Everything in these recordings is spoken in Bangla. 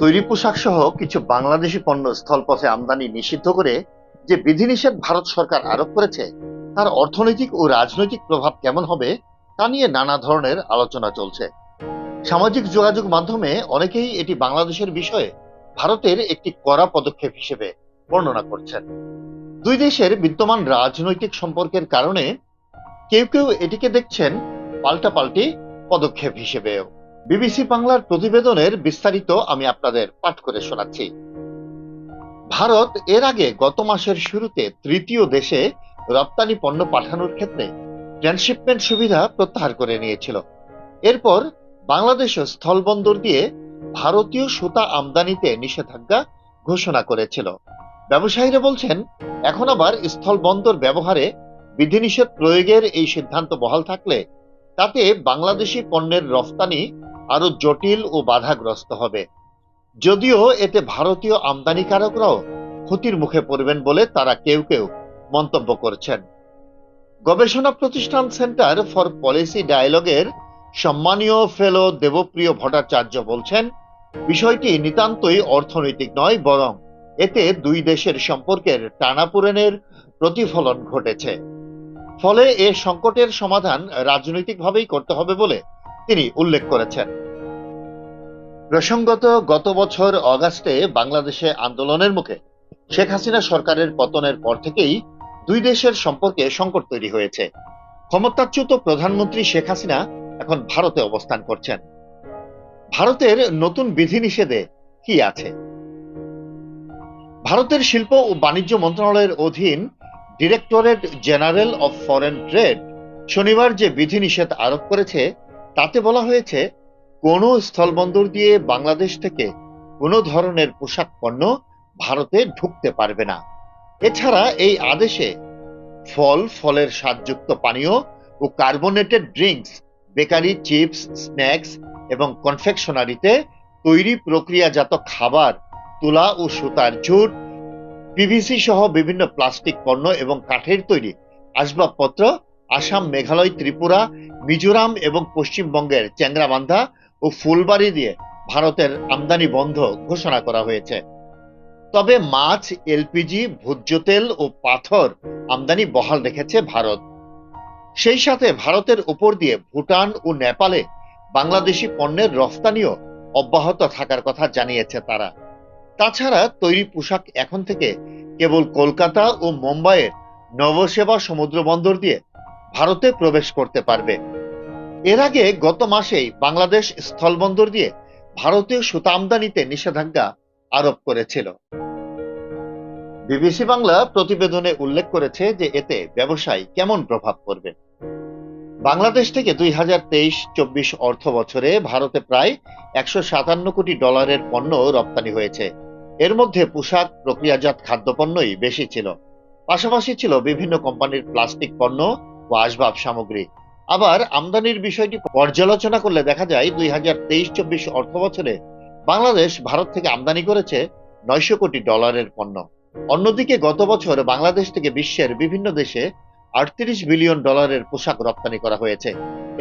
তৈরি পোশাক সহ কিছু বাংলাদেশি পণ্য স্থলপথে আমদানি নিষিদ্ধ করে যে বিধিনিষেধ ভারত সরকার আরোপ করেছে, তার অর্থনৈতিক ও রাজনৈতিক প্রভাব কেমন হবে, তা নিয়ে নানা ধরনের আলোচনা চলছে। সামাজিক যোগাযোগ মাধ্যমে অনেকেই এটি বাংলাদেশের বিষয়ে ভারতের একটি কড়া পদক্ষেপ হিসেবে বর্ণনা করছেন। দুই দেশের বিদ্যমান রাজনৈতিক সম্পর্কের কারণে কেউ কেউ এটিকে দেখছেন পাল্টাপাল্টি পদক্ষেপ হিসেবেও। বিবিসি বাংলার প্রতিবেদনের বিস্তারিত আমি আপনাদের পাঠ করে শোনাচ্ছি। ভারত এর আগে গত মাসের শুরুতে তৃতীয় দেশে রপ্তানি পণ্য পাঠানোর ক্ষেত্রে ট্রান্সশিপমেন্ট সুবিধা প্রত্যাহার করে নিয়েছিল। এরপর বাংলাদেশ স্থলবন্দর দিয়ে ভারতীয় সুতা আমদানিতে নিষেধাজ্ঞা ঘোষণা করেছিল। ব্যবসায়ীরা বলছেন, এখন আবার স্থলবন্দর ব্যবহারে বিধিনিষেধ প্রয়োগের এই সিদ্ধান্ত বহাল থাকলে তাতে বাংলাদেশি পণ্যের রফতানি আরও জটিল ও বাধাগ্রস্ত হবে। যদিও এতে ভারতীয় আমদানিকারকরাও ক্ষতির মুখে পড়বেন বলে তারা কেউ কেউ মন্তব্য করছেন। গবেষণা প্রতিষ্ঠান সেন্টার ফর পলিসি ডায়ালগের সম্মানীয় ফেলো দেবপ্রিয় ভট্টাচার্য বলছেন, বিষয়টি নিতান্তই অর্থনৈতিক নয় বরং এতে দুই দেশের সম্পর্কের টানাপোড়েনের প্রতিফলন ঘটেছে। ফলে এ সংকটের সমাধান রাজনৈতিকভাবেই করতে হবে বলে তিনি উল্লেখ করেছেন। প্রসঙ্গত, গত বছর অগাস্টে বাংলাদেশে আন্দোলনের মুখে শেখ হাসিনা সরকারের পতনের পর থেকেই দুই দেশের সম্পর্কে সংকট তৈরি হয়েছে। ক্ষমতাচ্যুত প্রধানমন্ত্রী শেখ হাসিনা এখন ভারতে অবস্থান করছেন। ভারতের নতুন বিধিনিষেধে কি আছে? ভারতের শিল্প ও বাণিজ্য মন্ত্রণালয়ের অধীন directorate general of foreign trade শনিবার যে বিধিনিষেধ আরোপ করেছে তাতে বলা হয়েছে, কোনো স্থলবন্দর দিয়ে বাংলাদেশ থেকে কোনো ধরনের পোশাক পণ্য ভারতে ঢুকতে পারবে না। এছাড়া এই আদেশে ফল, ফলের স্বাদযুক্ত পানীয় ও carbonated drinks, bakery chips, snacks এবং কনফেকশনারিতে তৈরি প্রক্রিয়াজাত খাবার, তুলা ও সুতার জুট, পিভিসি সহ বিভিন্ন প্লাস্টিক পণ্য এবং কাঠের তৈরি আসবাবপত্র আসাম, মেঘালয়, ত্রিপুরা, মিজোরাম এবং পশ্চিমবঙ্গের চ্যাংরাবান্ধা ও ফুলবাড়ি দিয়ে ভারতের আমদানি বন্ধ ঘোষণা করা হয়েছে। তবে মাছ, এলপিজি, ভোজ্য তেল ও পাথর আমদানি বহাল রেখেছে ভারত। সেই সাথে ভারতের উপর দিয়ে ভুটান ও নেপালে বাংলাদেশি পণ্যের রফতানিও অব্যাহত থাকার কথা জানিয়েছে তারা। তাছাড়া তৈরি পোশাক এখন থেকে কেবল কলকাতা ও মুম্বাইয়ের নবসেবা সমুদ্র বন্দর দিয়ে ভারতে প্রবেশ করতে পারবে। এর আগে গত মাসেই বাংলাদেশ স্থলবন্দর দিয়ে ভারতীয় সুতা আমদানিতে নিষেধাজ্ঞা আরোপ করেছিল। বিবিসি বাংলা প্রতিবেদনে উল্লেখ করেছে যে এতে ব্যবসায় কেমন প্রভাব পড়বে। বাংলাদেশ থেকে দুই হাজার তেইশ চব্বিশ অর্থ বছরে ভারতে প্রায় একশো সাতান্ন কোটি ডলারের পণ্য রপ্তানি হয়েছে। এর মধ্যে পোশাক, প্রক্রিয়াজাত খাদ্যপণ্যই বেশি ছিল। পাশাপাশি ছিল বিভিন্ন কোম্পানির প্লাস্টিক পণ্য ও আসবাব সামগ্রী। আবার আমদানির বিষয়টি পর্যালোচনা করলে দেখা যায় দুই হাজার তেইশ চব্বিশ অর্থ বছরে বাংলাদেশ ভারত থেকে আমদানি করেছে নয়শো কোটি ডলারের পণ্য। অন্যদিকে গত বছর বাংলাদেশ থেকে বিশ্বের বিভিন্ন দেশে আটত্রিশ বিলিয়ন ডলারের পোশাক রপ্তানি করা হয়েছে।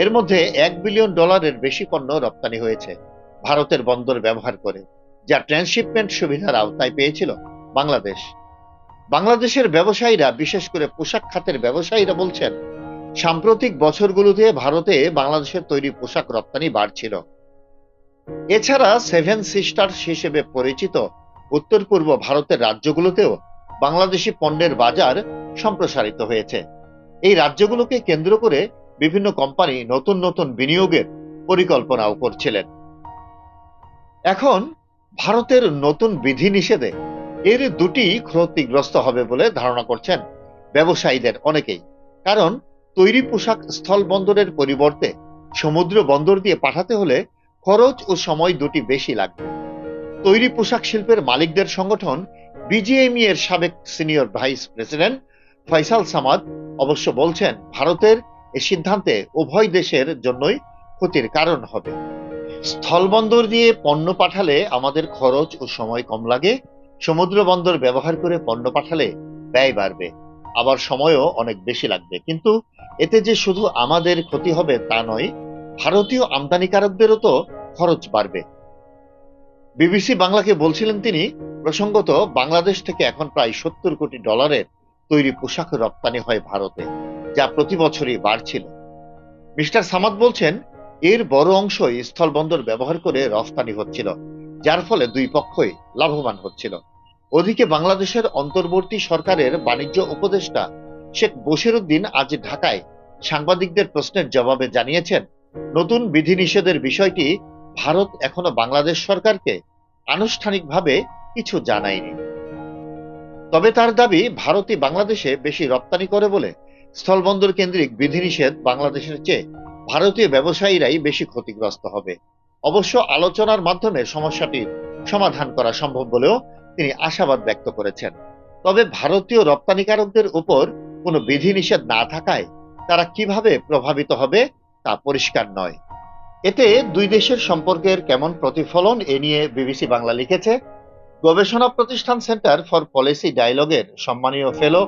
এর মধ্যে এক বিলিয়ন ডলারের বেশি পণ্য রপ্তানি হয়েছে ভারতের বন্দর ব্যবহার করে, যা ট্রান্সশিপমেন্ট সুবিধার আওতায় পেয়েছিল বাংলাদেশ। বাংলাদেশের ব্যবসায়ীরা, বিশেষ করে পোশাক খাতের ব্যবসায়ীরা বলছেন, সাম্প্রতিক বছরগুলোতে ভারতে বাংলাদেশের তৈরি পোশাক রপ্তানি বাড়ছিল। এছাড়া সেভেন সিস্টার্স হিসেবে পরিচিত উত্তর পূর্ব ভারতের রাজ্যগুলোতেও বাংলাদেশি পণ্যের বাজার সম্প্রসারিত হয়েছে। এই রাজ্যগুলোকে কেন্দ্র করে বিভিন্ন কোম্পানি নতুন নতুন বিনিয়োগের পরিকল্পনাও করছিলেন। এখন ভারতের নতুন বিধি নিষেধে এর দুটি ক্ষতিগ্রস্ত হবে বলে ধারণা করছেন ব্যবসায়ীদের অনেকেই। কারণ তৈরি পোশাক স্থল বন্দরের পরিবর্তে সমুদ্র বন্দর দিয়ে পাঠাতে হলে খরচ ও সময় দুটি বেশি লাগবে। তৈরি পোশাক শিল্পের মালিকদের সংগঠন বিজিএমই এর সাবেক senior vice president Faisal Samad অবশ্য বলছেন, ভারতের এ সিদ্ধান্তে উভয় দেশের জন্যই ক্ষতির কারণ হবে। স্থলবন্দর দিয়ে পণ্য পাঠালে আমাদের খরচ ও সময় কম লাগে সমুদ্র বন্দর ব্যবহার করে পণ্য পাঠালে ব্যয় বাড়বে। আবার সময়ও অনেক বেশি লাগবে। কিন্তু এতে যে শুধু আমাদের ক্ষতি হবে তা নয়, ভারতীয় আমদানিকারকদেরও তো খরচ বাড়বে। বিবিসি বাংলাকে বলছিলেন তিনি, প্রসঙ্গত বাংলাদেশ থেকে এখন প্রায় সত্তর কোটি ডলারের তৈরি পোশাক রপ্তানি হয় ভারতে, যা প্রতি বছরই বাড়ছিল। মিস্টার সামাদ বলছেন, এর বড় অংশই স্থলবন্দর ব্যবহার করে রফতানি হচ্ছিল, যার ফলে দুই পক্ষই লাভবান হচ্ছিল। ওদিকে বাংলাদেশের অন্তর্বর্তী সরকারের বাণিজ্য উপদেষ্টা শেখ বশিরুদ্দিন আজ ঢাকায় সাংবাদিকদের প্রশ্নের জবাবে জানিয়েছেন, নতুন বিধিনিষেধের বিষয়টি ভারত এখনও বাংলাদেশ সরকারকে আনুষ্ঠানিকভাবে কিছু জানায়নি। তবে তার দাবি, ভারতই বাংলাদেশে বেশি রপ্তানি করে বলে স্থলবন্দর কেন্দ্রিক বিধিনিষেধ বাংলাদেশের চেয়ে ভারতীয় ব্যবসায়ীরাই বেশি ক্ষতিগ্রস্ত হবে। অবশ্য আলোচনার মাধ্যমে সমস্যাটির সমাধান করা সম্ভব বলেও তিনি আশাবাদ ব্যক্ত করেছেন। তবে ভারতীয় রপ্তানিকারকদের উপর কোনো বিধিনিষেধ না থাকায় তারা কীভাবে প্রভাবিত হবে তা পরিষ্কার নয়। এতে দুই দেশের সম্পর্কের কেমন প্রতিফলন এ নিয়ে বিবিসি বাংলা লিখেছে, গবেষণা প্রতিষ্ঠান সেন্টার ফর পলিসি ডায়ালগের সম্মানীয় ফেলো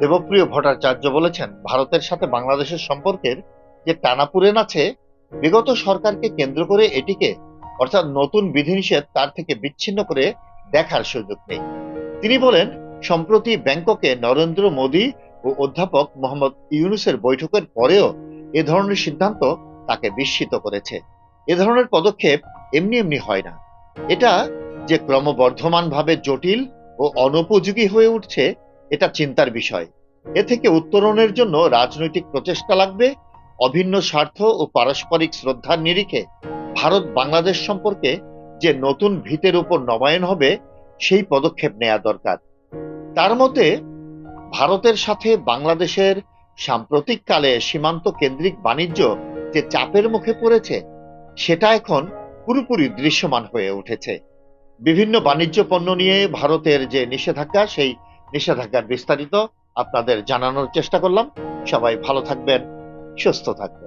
দেবপ্রিয় ভট্টাচার্য বলেছেন, ভারতের সাথে বাংলাদেশের সম্পর্কের যে টানাপুরেন আছে, বিগত সরকারকে কেন্দ্র করে এটিকে অর্থাৎ নতুন বিধিনিষেধ তার থেকে বিচ্ছিন্ন করে দেখার সুযোগ নেই। তিনি বলেন, সম্প্রতি ব্যাংককে নরেন্দ্র মোদী ও অধ্যাপক মোহাম্মদ ইউনুসের বৈঠকের পরেও এ ধরনের সিদ্ধান্ত তাকে বিস্মিত করেছে। এ ধরনের পদক্ষেপ এমনি এমনি হয় না। এটা যে ক্রমবর্ধমানভাবে জটিল ও অনুপযোগী হয়ে উঠছে, এটা চিন্তার বিষয়। এ থেকে উত্তরণের জন্য রাজনৈতিক প্রচেষ্টা লাগবে, অভিন্ন স্বার্থ ও পারস্পরিক শ্রদ্ধার নিরিখে ভারত বাংলাদেশ সম্পর্কে যে নতুন ভিতের উপর নবায়ন হবে, সেই পদক্ষেপ নেওয়া দরকার। তার মতে, ভারতের সাথে বাংলাদেশের সাম্প্রতিককালে সীমান্ত কেন্দ্রিক বাণিজ্য যে চাপের মুখে পড়েছে, সেটা এখন পুরোপুরি দৃশ্যমান হয়ে উঠেছে। বিভিন্ন বাণিজ্য পণ্য নিয়ে ভারতের যে নিষেধাজ্ঞা, সেই নিষেধাজ্ঞার বিস্তারিত আপনাদের জানানোর চেষ্টা করলাম। সবাই ভালো থাকবেন, সুস্থ থাকবেন।